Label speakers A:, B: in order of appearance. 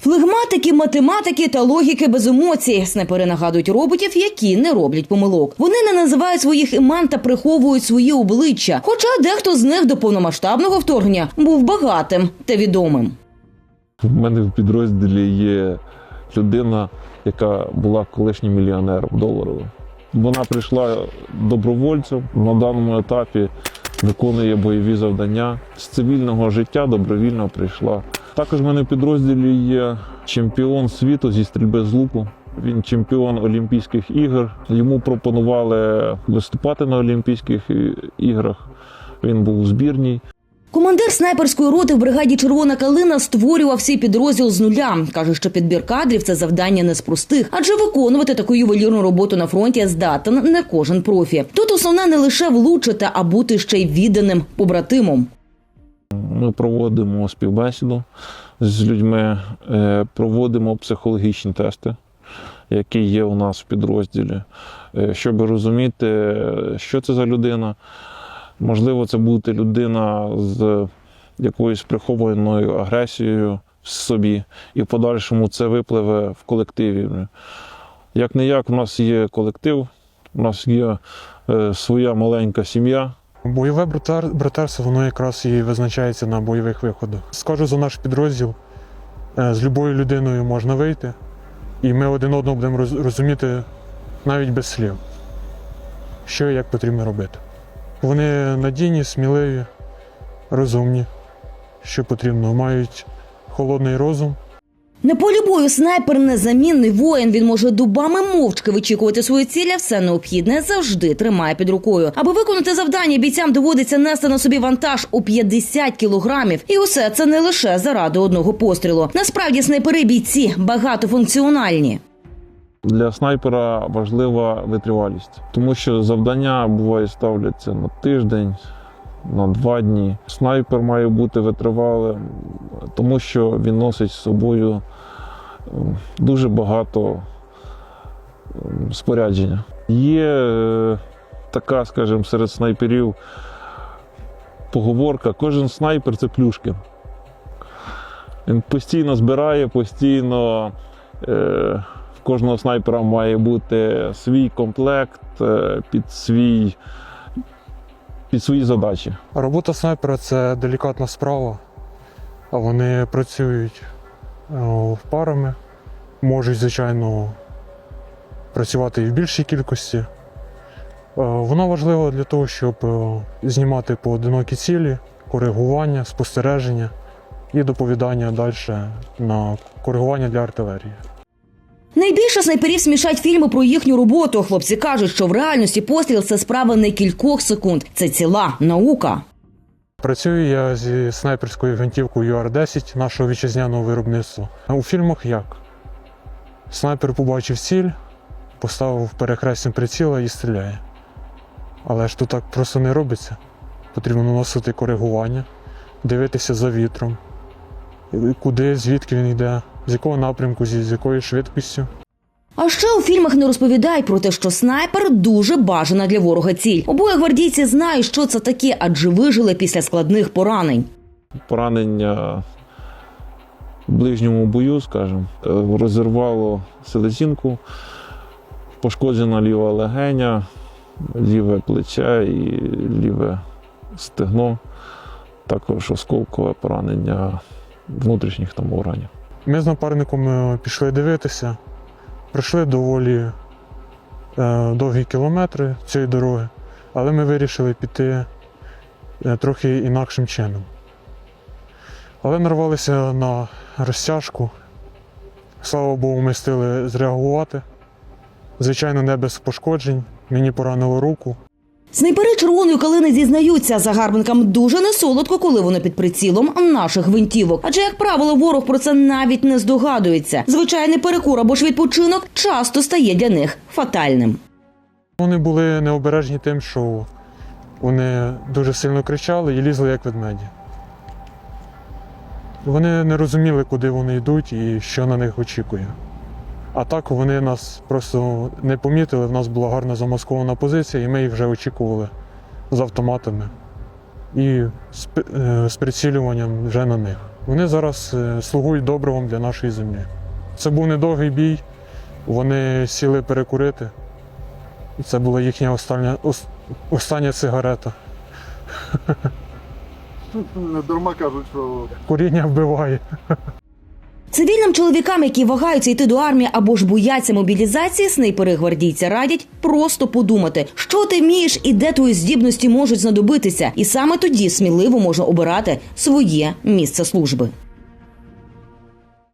A: Флегматики, математики та логіки без емоцій. Снайпери нагадують роботів, які не роблять помилок. Вони не називають своїх імен та приховують свої обличчя. Хоча дехто з них до повномасштабного вторгнення був багатим та відомим.
B: У мене в підрозділі є людина, яка була колишнім мільйонером доларовим. Вона прийшла добровольцем на даному етапі, виконує бойові завдання. З цивільного життя добровільно прийшла. Також в мене в підрозділі є чемпіон світу зі стрільби з луку. Він чемпіон Олімпійських ігор. Йому пропонували виступати на Олімпійських іграх. Він був у збірній.
A: Командир снайперської роти в бригаді Червона калина створював свій підрозділ з нуля. каже, що підбір кадрів це завдання не з простих, адже виконувати таку ювелірну роботу на фронті здатен не кожен профі. Тут основне не лише влучити, а бути ще й відданим побратимом.
B: Ми проводимо співбесіду з людьми, е, проводимо психологічні тести, які є у нас в підрозділі, е, щоб розуміти, що це за людина. Можливо, це буде людина з якоюсь прихованою агресією в собі, і в подальшому це випливе в колективі. Як не як, у нас є колектив, у нас є е, своя маленька сім'я.
C: Бойове братерство воно якраз і визначається на бойових виходах. Скажу за наш підрозділ, е, з любою людиною можна вийти, і ми один одного будемо роз- розуміти навіть без слів, що і як потрібно робити. Вони надійні, сміливі, розумні, що потрібно, мають холодний розум.
A: На полі бою снайпер незамінний воїн. Він може дубами мовчки вичікувати свої цілі. Все необхідне завжди тримає під рукою. Аби виконати завдання, бійцям доводиться нести на собі вантаж у 50 кілограмів. І усе це не лише заради одного пострілу. Насправді снайпери бійці багатофункціональні.
B: Для снайпера важлива витривалість, тому що завдання буває ставляться на тиждень, на два дні. Снайпер має бути витривалим, тому що він носить з собою ем, дуже багато ем, спорядження. Є е, така, скажімо, серед снайперів поговорка: кожен снайпер це плюшки. Він постійно збирає, постійно. Е, в кожного снайпера має бути свій комплект е, під свій під свої задачі.
C: Робота снайпера це делікатна справа. Вони працюють е, парами, можуть, звичайно, працювати і в більшій кількості. Е, Воно важливо для того, щоб е, знімати поодинокі цілі, коригування, спостереження і доповідання далі на коригування для артилерії.
A: Найбільше снайперів смішать фільми про їхню роботу. Хлопці кажуть, що в реальності постріл це справа не кількох секунд, це ціла наука.
C: Працюю я зі снайперською гвинтівкою UR-10 нашого вітчизняного виробництва. А у фільмах як? Снайпер побачив ціль, поставив перехрестям приціла і стріляє. Але ж тут так просто не робиться. Потрібно наносити коригування, дивитися за вітром, куди, звідки він йде, з якого напрямку, зі- з якою швидкістю.
A: А ще у фільмах не розповідають про те, що снайпер дуже бажана для ворога ціль. Обоє гвардійці знають, що це таке, адже вижили після складних поранень.
B: Поранення в ближньому бою, скажімо, е, розірвало селезінку, пошкоджена ліва легеня, ліве плече і ліве стегно, також осколкове поранення внутрішніх там органів.
C: Ми з напарником е, пішли дивитися, пройшли доволі е, довгі кілометри цієї дороги, але ми вирішили піти е, трохи інакшим чином. Але нарвалися на розтяжку. Слава Богу, ми встигли зреагувати. Звичайно, не без пошкоджень. Мені поранило руку.
A: Снайпери червоної калини зізнаються, загарбникам дуже несолодко, коли вони під прицілом наших гвинтівок. Адже, як правило, ворог про це навіть не здогадується. Звичайний перекур або ж відпочинок часто стає для них фатальним.
C: Вони були необережні тим, що вони дуже сильно кричали і лізли як ведмеді. Вони не розуміли, куди вони йдуть і що на них очікує. А так вони нас просто не помітили, в нас була гарна замаскована позиція, і ми їх вже очікували з автоматами і з, е, з прицілюванням вже на них. Вони зараз е, слугують добривом для нашої землі. Це був недовгий бій. Вони сіли перекурити. І це була їхня остання, остання сигарета.
D: Не дарма кажуть, що
C: Куріння вбиває.
A: Цивільним чоловікам, які вагаються йти до армії або ж бояться мобілізації, снайпери гвардійця радять просто подумати, що ти вмієш і де твої здібності можуть знадобитися, і саме тоді сміливо можна обирати своє місце служби.